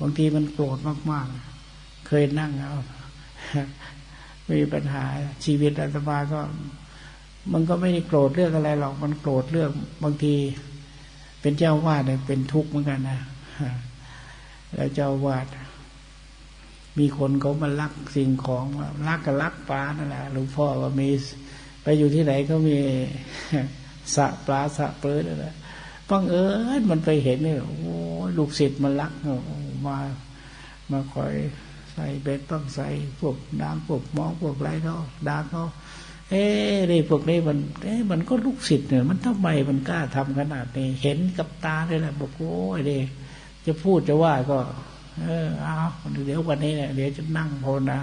บางทีมันโกรธมากๆ เคยนั่งเอามีปัญหาชีวิตอาตมาก็ มันก็ไม่ได้โกรธเรื่องอะไรหรอกมันโกรธเรื่อง บางที เป็นเจ้าวาดเนี่ยเป็นทุกข์เหมือนกันนะแล้วเจ้าวาดมีคนเขามาลักสิ่งของลักกับลักปลานั่นแหละหลวงพ่อว่ามีไปอยู่ที่ไหนก็มีสะปลาสะเปิดนั่นแหละบังเอิญมันไปเห็นเนี่ยโอ้ลูกศิษย์มันลัก มา มาคอยใส่เบ็ดต้องใส่พวกน้ำพวกมองพวกไรเขาดาเขาเอ๊ะนี่พวกนี้มันเอ๊ะมันก็ลูกศิษย์เนี่ย มันทำไมมันกล้าทำขนาดนี้เห็นกับตาเลยแหละบอกโอ้ยเดจะพูดจะว่าก็ เออเอาเดี๋ยววันนี้เนี่ยเดี๋ยวจะนั่งภาวนา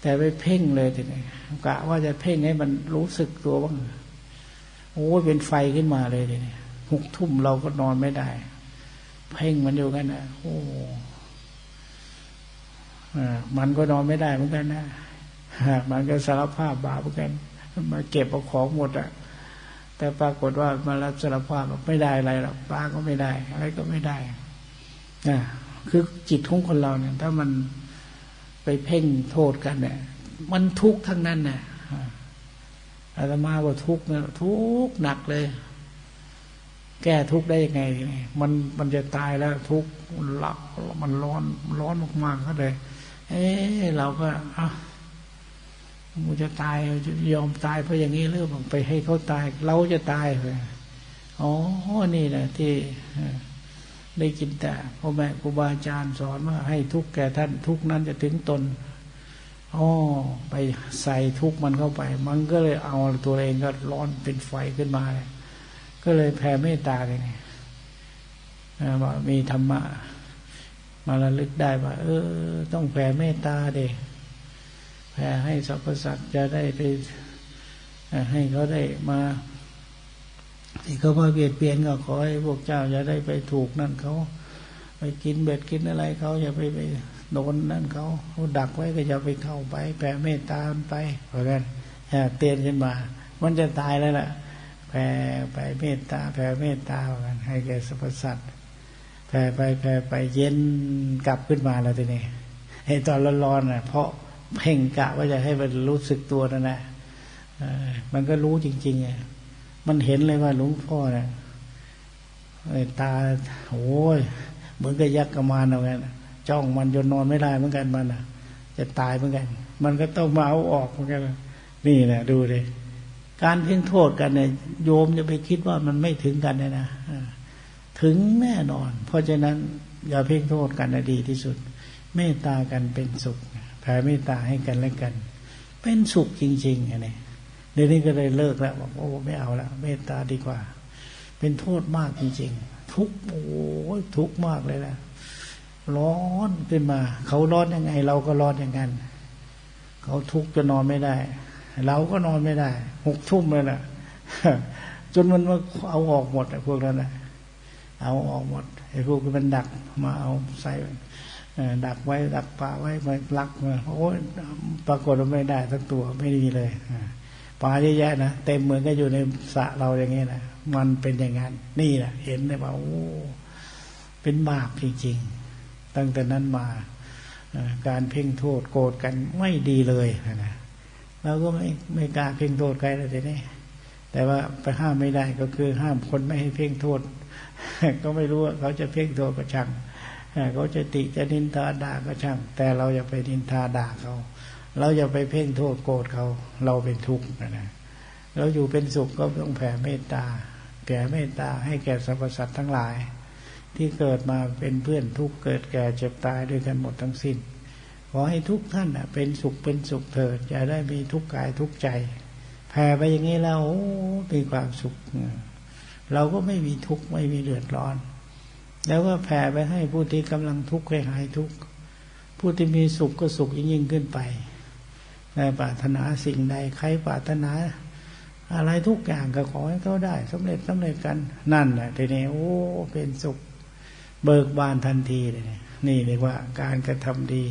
แต่ไปเพ่งเลยทีนี้กะว่าจะเพ่งให้มันรู้สึกตัวบ้างโอ้เป็นไฟขึ้นมาเลยทีนี้หกทุ่มเราก็นอนไม่ได้ เพ่งมันอยู่กันนะโอ้มันก็นอนไม่ได้เหมือนกันนะมันก็สารภาพบาปเหมือนกัน มาเก็บเอาของหมดอะแต่ปรากฏว่ามารับสารภาพไม่ได้อะไรหรอกปลาก็ไม่ได้ อะไรก็ไม่ได้นะคือจิตของคนเราเนี่ย ถ้ามันไปเพ่งโทษกันเนี่ย มันทุกข์ทั้งนั้นเนี่ยอาตมาก็ทุกข์เนี่ยทุกข์หนักเลย แก้ทุกข์ได้ยังไง มันมันจะตายแล้วทุกข์หลับมันร้อนร้อนมากๆก็เลย เอ๊เราก็อะมูจะตายยอมตายเพราะอย่างนี้หรือไปให้เขาตาย เราจะตายเลยอ๋อนี่แหละที่ได้กินแต่พ่อแม่ครูบาอาจารย์สอนว่าให้ทุกแก่ท่านทุกนั้นจะถึงตนอ๋อไปใส่ทุกมันเข้าไป มันก็เลยเอาตัวเองก็ร้อนเป็นไฟขึ้นมาเลย ก็เลยแผ่เมตตาเลยว่ามีธรรมะ มาระลึกได้ว่า เออ ต้องแผ่เมตตาเด็กแผ่ให้สรรพสัตว์จะได้ไปให้เขาได้มาที่เขามาเบียดเบียนก็ขอให้พวกเจ้าอย่าได้ไปถูกนั่นเขาไปกินเบ็ดกินอะไรเขาอย่าไปไปโดนนั่นเขาเขาดักไว้ก็อย่าไปเข้าไป แผ่เมตตาไปเพราะงั้นเตือนขึ้นมา มันจะตายแล้วล่ะ แผ่ไปเมตตาแผ่เมตตากันให้แก่สรรพสัตว์แผ่ไปแผ่ไปเย็นกลับขึ้นมาแล้วทีนี้ให้ตอนร้อนๆน่ะ เพราะเพ่งกะว่าจะให้มันรู้สึกตัวนั่นแหละมันก็รู้จริงๆไงมันเห็นเลยว่าหลวงพ่อเนี่ยตาโอ้ยเหมือนกับยักษ์กระมานเอาไงจ้องมันจนนอนไม่ได้เหมือนกันมันอะ จะตายเหมือนกัน มันก็ต้องมาเอาออกเหมือนกันนี่แหละดูเลย การเพ่งโทษกันเนี่ยโยมจะไปคิดว่ามันไม่ถึงกันเลยนะถึงแน่นอน เพราะฉะนั้นอย่าเพ่งโทษกันนะดีที่สุด เมตตากันเป็นสุขแผ่เมตตาให้กันและกัน เป็นสุขจริงๆอันนี้เดี๋ยวนี้ก็เลยเลิกแล้วบอกโอ้ไม่เอาแล้วเมตตาดีกว่า เป็นโทษมากจริง ๆ ทุกโอ้ทุกมากเลยนะร้อนขึ้นมา เขาร้อนยังไง เราก็ร้อนอย่างนั้น เขาทุกข์จะนอนไม่ได้ เราก็นอนไม่ได้หกทุ่มเลยนะจนมันมาเอาออกหมดไอ้พวกนั้นนะเอาออกหมดไอ้พวกมันดักมาเอาใส่ดักไว้ดักปลาไว้มาลักมาโอ้ยปรากฏว่าไม่ได้ทั้งตัวไม่ดีเลยปลาเยอะแยะนะเต็มเหมือนก็อยู่ในสระเราอย่างนี้นะมันเป็นอย่างนั้นนี่แหละเห็นเลยว่าโอ้เป็นบาปจริงๆตั้งแต่นั้นมาการเพ่งโทษโกรธกันไม่ดีเลยนะ เราก็ไม่ไม่กล้าเพ่งโทษใครเลยทีนี้แต่ว่าไปห้ามไม่ได้ก็คือห้ามคนไม่ให้เพ่งโทษ ก็ไม่รู้ว่าเขาจะเพ่งโทษก็ช่างเขาจะติจะนินทาด่าก็ช่าง แต่เราอย่าไปนินทาด่าเขา เราอย่าไปเพ่งโทษโกรธเขา เราเป็นทุกข์นะเราอยู่เป็นสุขก็ต้องแผ่เมตตาแผ่เมตตาให้แก่สรรพสัตว์ทั้งหลาย ที่เกิดมาเป็นเพื่อนทุกเกิดแก่เจ็บตายด้วยกันหมดทั้งสิ้น ขอให้ทุกท่านเป็นสุขเป็นสุขเถิดอย่าได้มีทุกกายทุกใจแผ่ไปอย่างนี้แล้วมีความสุข เราก็ไม่มีทุกข์ไม่มีเดือดร้อน แล้วก็แผ่ไปให้ผู้ที่กำลังทุกข์ให้หายทุกข์ผู้ที่มีสุขก็สุขยิ่งขึ้นไปในปรารถนาสิ่งใดใครปรารถนา อะไรทุกอย่างก็ขอให้เขาได้สำเร็จสำเร็จกันนั่นแหละทีนี้โอ้เป็นสุข เบิกบานทันทีเลยนี่เรียกว่าการกระทำดี